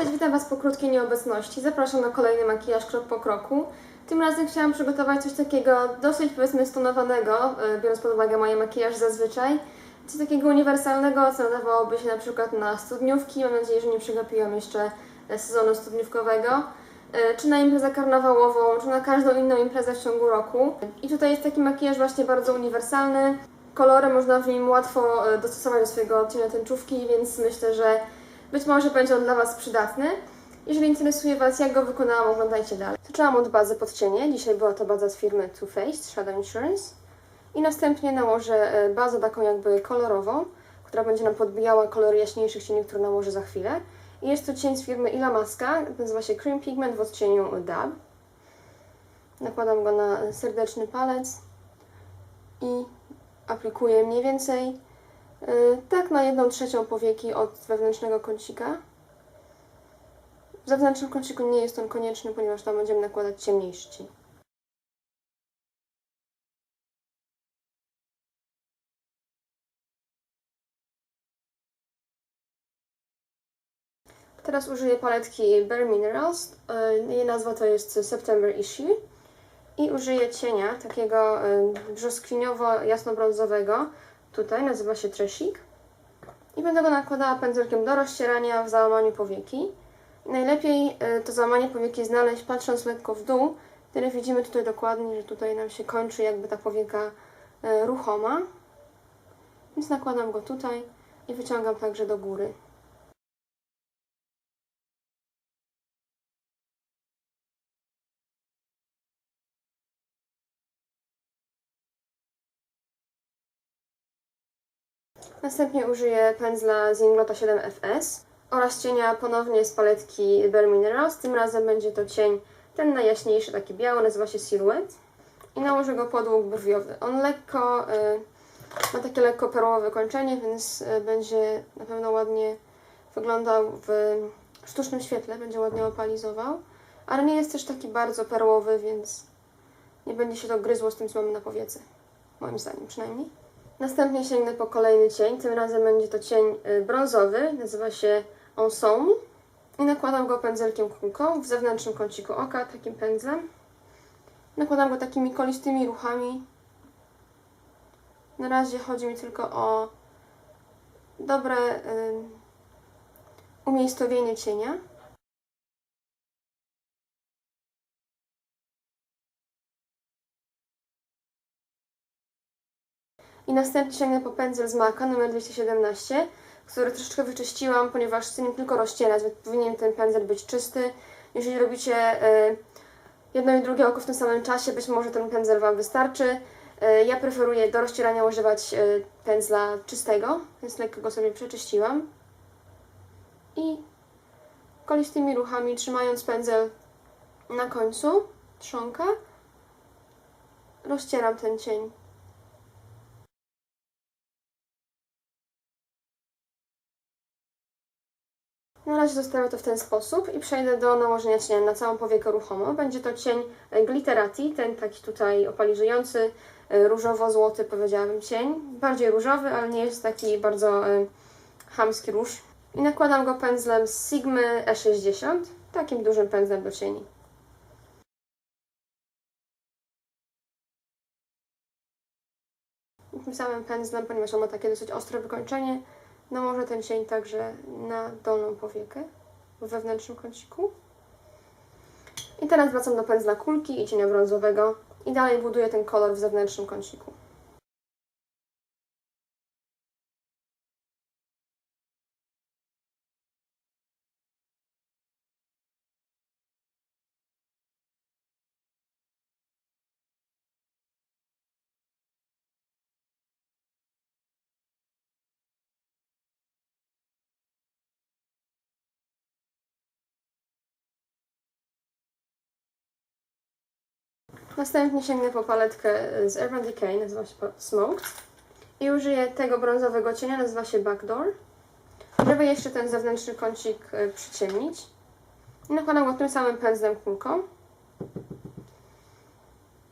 Cześć, witam Was po krótkiej nieobecności. Zapraszam na kolejny makijaż krok po kroku. Tym razem chciałam przygotować coś takiego dosyć powiedzmy stonowanego, e, biorąc pod uwagę moje makijaż zazwyczaj. Coś takiego uniwersalnego, co nadawałoby się na przykład na studniówki. Mam nadzieję, że nie przegapiłam jeszcze e, sezonu studniówkowego. E, Czy na imprezę karnawałową, czy na każdą inną imprezę w ciągu roku. I tutaj jest taki makijaż właśnie bardzo uniwersalny. Kolory można w nim łatwo dostosować do swojego odcienia tęczówki, więc myślę, że być może będzie on dla Was przydatny. Jeżeli interesuje Was, jak go wykonałam, oglądajcie dalej. Zaczęłam od bazy pod cienie. Dzisiaj była to baza z firmy Too Faced Shadow Insurance. I następnie nałożę e, bazę taką jakby kolorową, która będzie nam podbijała kolory jaśniejszych cieni, które nałożę za chwilę. I jest to cień z firmy Ilamaska, nazywa się Cream Pigment w odcieniu Dab. Nakładam go na serdeczny palec i aplikuję mniej więcej tak na jedną trzecią powieki od wewnętrznego kącika. W zewnętrznym kąciku nie jest on konieczny, ponieważ tam będziemy nakładać ciemniejszy. Teraz użyję paletki Bare Minerals. Yy, Jej nazwa to jest September Issue. I użyję cienia takiego yy, brzoskwiniowo-jasnobrązowego. Tutaj nazywa się Tresik. I będę go nakładała pędzelkiem do rozcierania w załamaniu powieki. Najlepiej y, to załamanie powieki znaleźć patrząc lekko w dół. Tyle widzimy tutaj dokładnie, że tutaj nam się kończy jakby ta powieka y, ruchoma. Więc nakładam go tutaj i wyciągam także do góry. Następnie użyję pędzla z Inglota 7FS oraz cienia ponownie z paletki Bare Minerals. Tym razem będzie to cień ten najjaśniejszy, taki biały, nazywa się Silhouette. I nałożę go pod łuk brwiowy. On lekko, y, ma takie lekko perłowe wykończenie, więc y, będzie na pewno ładnie wyglądał w sztucznym świetle, będzie ładnie opalizował. Ale nie jest też taki bardzo perłowy, więc nie będzie się to gryzło z tym, co mamy na powiece. Moim zdaniem przynajmniej. Następnie sięgnę po kolejny cień, tym razem będzie to cień y, brązowy, nazywa się Ensemble i nakładam go pędzelkiem kulką w zewnętrznym kąciku oka, takim pędzlem. Nakładam go takimi kolistymi ruchami. Na razie chodzi mi tylko o dobre y, umiejscowienie cienia. I następnie sięgnę po pędzel z Maka numer 217, który troszeczkę wyczyściłam, ponieważ chcę nim tylko rozcierać, więc powinien ten pędzel być czysty. Jeżeli robicie y, jedno i drugie oko w tym samym czasie, być może ten pędzel Wam wystarczy. Y, ja preferuję do rozcierania używać y, pędzla czystego, więc lekko go sobie przeczyściłam. I kolistymi ruchami, trzymając pędzel na końcu trzonka, rozcieram ten cień. Na razie zostawię to w ten sposób i przejdę do nałożenia cienia na całą powiekę ruchomą. Będzie to cień e, Glitterati, ten taki tutaj opalizujący, e, różowo-złoty powiedziałabym cień. Bardziej różowy, ale nie jest taki bardzo y, chamski róż. I nakładam go pędzlem z Sigmy E60, takim dużym pędzlem do cieni. Tym samym pędzlem, ponieważ on ma takie dosyć ostre wykończenie, Nałożę ten cień także na dolną powiekę w wewnętrznym kąciku. I teraz wracam do pędzla kulki i cienia brązowego i dalej buduję ten kolor w zewnętrznym kąciku. Następnie sięgnę po paletkę z Urban Decay, nazywa się Smoked i użyję tego brązowego cienia, nazywa się Backdoor, żeby jeszcze ten zewnętrzny kącik e, przyciemnić. I nakładam go tym samym pędzlem kulką.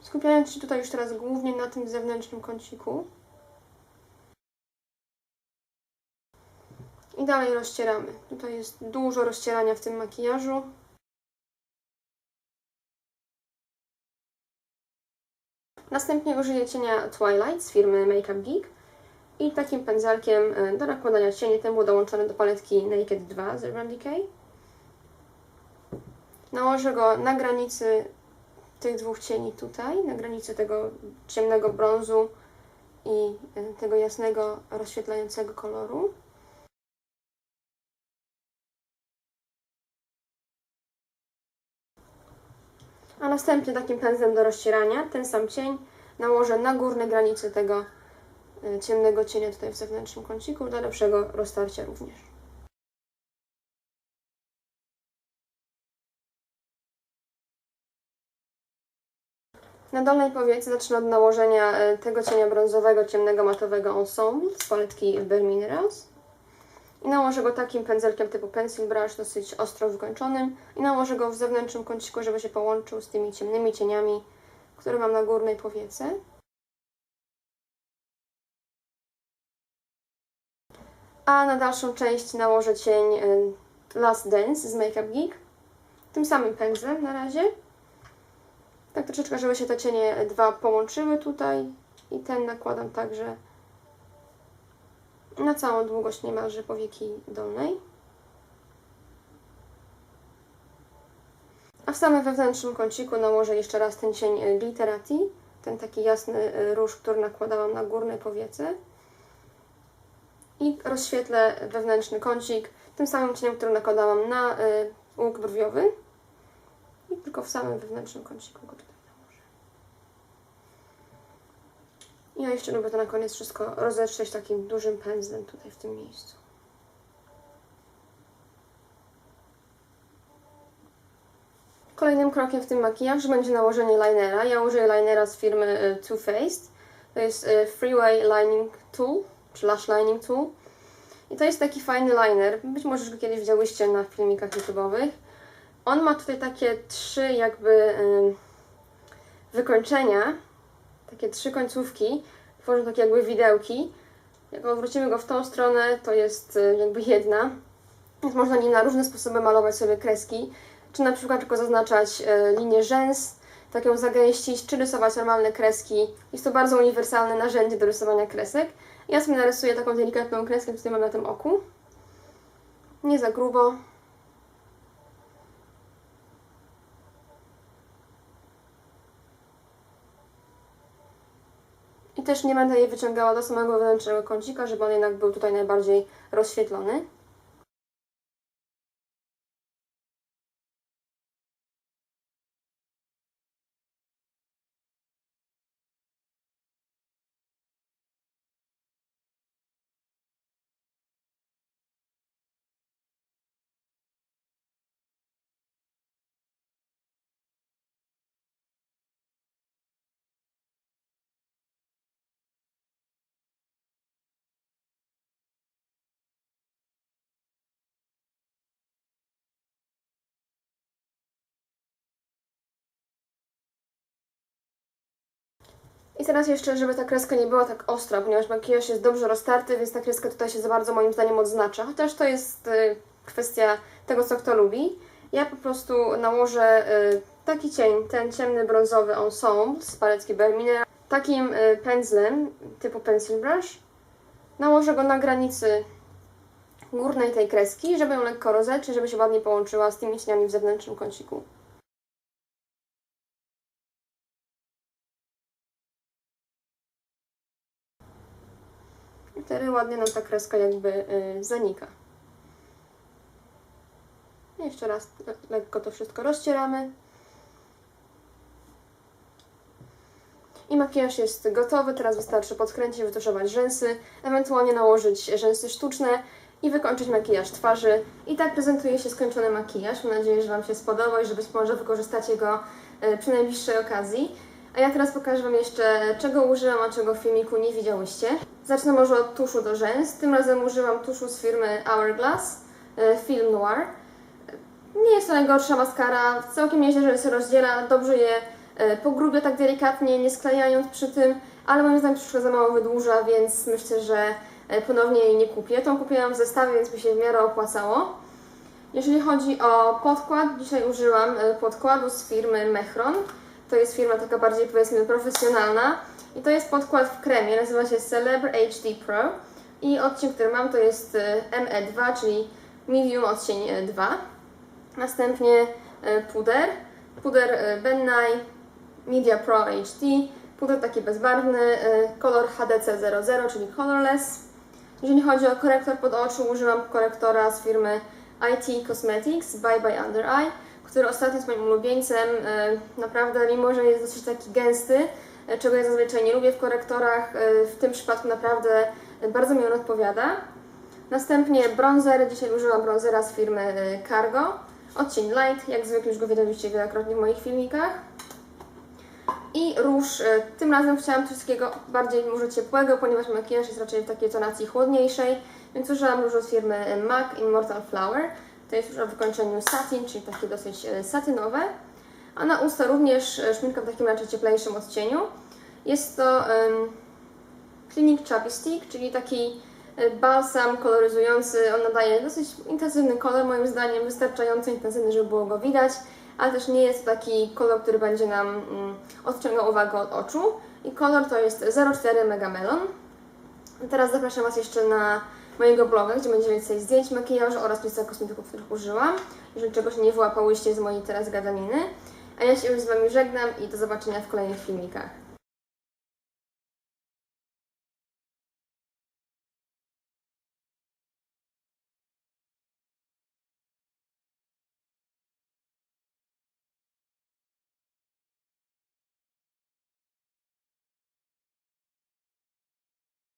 Skupiając się tutaj już teraz głównie na tym zewnętrznym kąciku. I dalej rozcieramy. Tutaj jest dużo rozcierania w tym makijażu. Następnie użyję cienia Twilight z firmy Makeup Geek i takim pędzelkiem e, do nakładania cieni, ten był dołączony do paletki Naked 2 z Urban Decay. Nałożę go na granicy tych dwóch cieni tutaj, na granicy tego ciemnego brązu i e, tego jasnego, rozświetlającego koloru. A następnie takim pędzlem do rozcierania ten sam cień nałożę na górne granice tego e, ciemnego cienia tutaj w zewnętrznym kąciku do lepszego roztarcia również. Na dolnej powiece zacznę od nałożenia e, tego cienia brązowego, ciemnego, matowego ensemble z paletki Bare. I nałożę go takim pędzelkiem typu pencil brush, dosyć ostro wykończonym. I nałożę go w zewnętrznym kąciku, żeby się połączył z tymi ciemnymi cieniami, które mam na górnej powiece. A na dalszą część nałożę cień e, Last Dance z Makeup Geek. Tym samym pędzlem na razie. Tak troszeczkę, żeby się te cienie dwa połączyły tutaj. I ten nakładam także na całą długość niemalże powieki dolnej. A w samym wewnętrznym kąciku nałożę jeszcze raz ten cień Glitterati, ten taki jasny róż, który nakładałam na górnej powiece. I rozświetlę wewnętrzny kącik tym samym cieniem, który nakładałam na y, łuk brwiowy. I tylko w samym wewnętrznym kąciku go tutaj nałożę. Ja jeszcze lubię to na koniec wszystko rozetrzeć takim dużym pędzlem tutaj w tym miejscu. Kolejnym krokiem w tym makijażu będzie nałożenie linera. Ja użyję linera z firmy y, Too Faced. To jest y, Freeway Lining Tool, czy Lash Lining Tool. I to jest taki fajny liner. Być może już go kiedyś widziałyście na filmikach YouTube'owych. On ma tutaj takie trzy jakby y, wykończenia, takie trzy końcówki, tworzą takie jakby widełki. Jak odwrócimy go w tą stronę, to jest jakby jedna. Więc można nim na różne sposoby malować sobie kreski, czy na przykład tylko zaznaczać y, linię rzęs, tak ją zagęścić, czy rysować normalne kreski. Jest to bardzo uniwersalne narzędzie do rysowania kresek. Ja sobie narysuję taką delikatną kreskę, którą mam na tym oku. Nie za grubo. I też nie będę jej wyciągała do samego wewnętrznego kącika, żeby on jednak był tutaj najbardziej rozświetlony. I teraz jeszcze, żeby ta kreska nie była tak ostra, ponieważ makijaż jest dobrze roztarty, więc ta kreska tutaj się za bardzo moim zdaniem odznacza. Chociaż to jest y, kwestia tego, co kto lubi. Ja po prostu nałożę y, taki cień, ten ciemny brązowy ensemble z paletki Bermine, takim y, pędzlem typu pencil brush. Nałożę go na granicy górnej tej kreski, żeby ją lekko rozetrzeć, żeby się ładnie połączyła z tymi cieniami w zewnętrznym kąciku. I wtedy ładnie nam ta kreska jakby y, zanika. Jeszcze raz le lekko to wszystko rozcieramy. I makijaż jest gotowy, teraz wystarczy podkręcić, wytuszować rzęsy, ewentualnie nałożyć rzęsy sztuczne i wykończyć makijaż twarzy. I tak prezentuje się skończony makijaż. Mam nadzieję, że Wam się spodobał i że być może wykorzystacie go y, przy najbliższej okazji. A ja teraz pokażę Wam jeszcze, czego użyłam, a czego w filmiku nie widziałyście. Zacznę może od tuszu do rzęs. Tym razem używam tuszu z firmy Hourglass e, Film Noir. Nie jest to najgorsza maskara, całkiem nieźle, że się rozdziela, dobrze je e, pogrubia tak delikatnie, nie sklejając przy tym, ale moim zdaniem troszkę za mało wydłuża, więc myślę, że e, ponownie jej nie kupię. Tą kupiłam w zestawie, więc mi się w miarę opłacało. Jeżeli chodzi o podkład, dzisiaj użyłam podkładu z firmy Mechron. To jest firma taka bardziej powiedzmy profesjonalna i to jest podkład w kremie, nazywa się Celebre HD Pro i odcień, który mam to jest e, ME2, czyli Medium odcień e, 2. Następnie e, puder, puder e, Ben Nye Media Pro HD, puder taki bezbarwny, e, kolor HDC00, czyli colorless. Jeżeli chodzi o korektor pod oczu, użyłam korektora z firmy IT Cosmetics Bye Bye Under Eye, który ostatnio jest moim ulubieńcem. E, Naprawdę, mimo że jest dosyć taki gęsty, e, czego ja zazwyczaj nie lubię w korektorach, e, w tym przypadku naprawdę bardzo mi on odpowiada. Następnie bronzer. Dzisiaj użyłam bronzera z firmy Cargo. Odcień light, jak zwykle już go widzieliście wielokrotnie w moich filmikach. I róż. Tym razem chciałam coś takiego bardziej może ciepłego, ponieważ makijaż jest raczej w takiej tonacji chłodniejszej, więc użyłam różu z firmy MAC Immortal Flower. To jest już o wykończeniu satin, czyli takie dosyć e, satynowe. A na usta również e, szminka w takim raczej cieplejszym odcieniu. Jest to um, Clinique Chubby Stick, czyli taki e, balsam koloryzujący. On nadaje dosyć intensywny kolor, moim zdaniem wystarczająco intensywny, żeby było go widać, ale też nie jest to taki kolor, który będzie nam mm, odciągał uwagę od oczu. I kolor to jest 04 Mega Melon. Teraz zapraszam Was jeszcze na mojego bloga, gdzie będzie więcej zdjęć makijażu oraz lista kosmetyków, których użyłam. Jeżeli czegoś nie wyłapałyście z mojej teraz gadaniny. A ja się już z Wami żegnam i do zobaczenia w kolejnych filmikach.